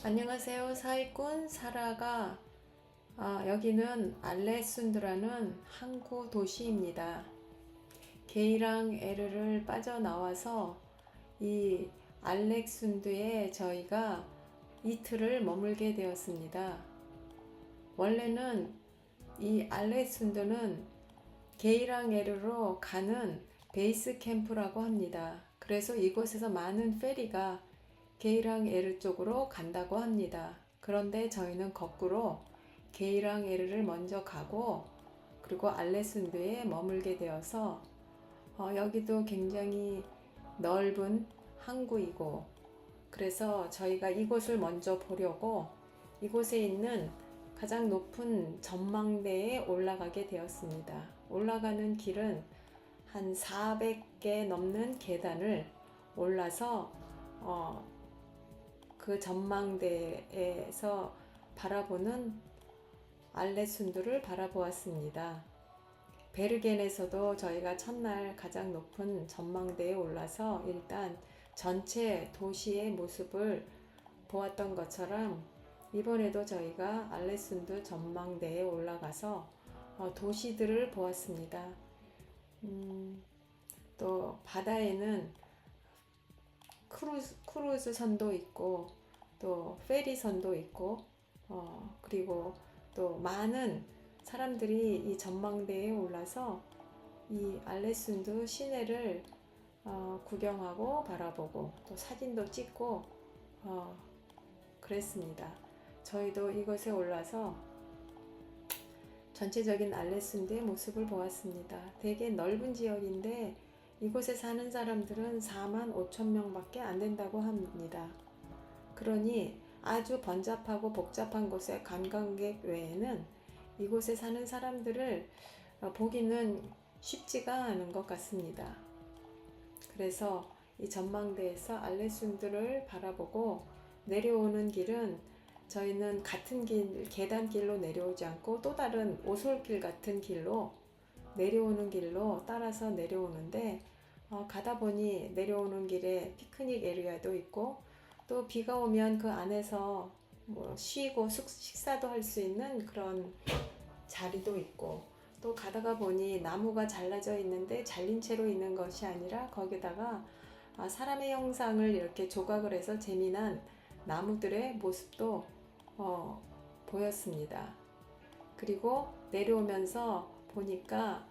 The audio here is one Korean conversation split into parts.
안녕하세요. 사기꾼 사라가 아, 여기는 알레순드라는 항구 도시입니다. 게이랑 에르를 빠져나와서 이 알렉순드에 저희가 이틀을 머물게 되었습니다. 원래는 이 알렉순드는 게이랑 에르로 가는 베이스 캠프라고 합니다. 그래서 이곳에서 많은 페리가 게이랑 에르 쪽으로 간다고 합니다. 그런데 저희는 거꾸로 게이랑 에르를 먼저 가고 그리고 알레순드에 머물게 되어서 어, 여기도 굉장히 넓은 항구이고 그래서 저희가 이곳을 먼저 보려고 이곳에 있는 가장 높은 전망대에 올라가게 되었습니다. 올라가는 길은 한 400개 넘는 계단을 올라서 어, 그 전망대에서 바라보는 알레순드를 바라보았습니다. 베르겐에서도 저희가 첫날 가장 높은 전망대에 올라서 일단 전체 도시의 모습을 보았던 것처럼 이번에도 저희가 알레순드 전망대에 올라가서 어, 도시들을 보았습니다. 음, 또 바다에는 크루즈, 크루즈 선도 있고 또 페리 선도 있고 어, 그리고 또 많은 사람들이 이 전망대에 올라서 이 알레순드 시내를 어, 구경하고 바라보고 또 사진도 찍고 어, 그랬습니다. 저희도 이곳에 올라서 전체적인 알레순드의 모습을 보았습니다. 되게 넓은 지역인데 이곳에 사는 사람들은 4만 5천 명밖에 안 된다고 합니다. 그러니 아주 번잡하고 복잡한 곳의 관광객 외에는 이곳에 사는 사람들을 어, 보기는 쉽지가 않은 것 같습니다. 그래서 이 전망대에서 알레순드를 바라보고 내려오는 길은 저희는 같은 길, 계단길로 내려오지 않고 또 다른 오솔길 같은 길로 내려오는 길로 따라서 내려오는데 어, 가다 보니 내려오는 길에 피크닉 에리아도 있고 또 비가 오면 그 안에서 뭐 쉬고 숙, 식사도 할 수 있는 그런 자리도 있고 또 가다가 보니 나무가 잘라져 있는데 잘린 채로 있는 것이 아니라 거기다가 아, 사람의 형상을 이렇게 조각을 해서 재미난 나무들의 모습도 어, 보였습니다. 그리고 내려오면서 보니까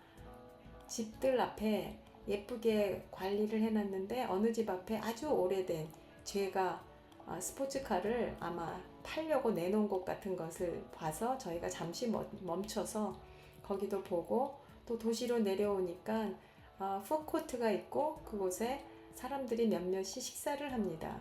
집들 앞에 예쁘게 관리를 해놨는데 어느 집 앞에 아주 오래된 제가 어, 스포츠카를 아마 팔려고 내놓은 곳 같은 것을 봐서 저희가 잠시 멈- 멈춰서 거기도 보고 또 도시로 내려오니까 어, 푸드코트가 있고 그곳에 사람들이 몇몇이 식사를 합니다.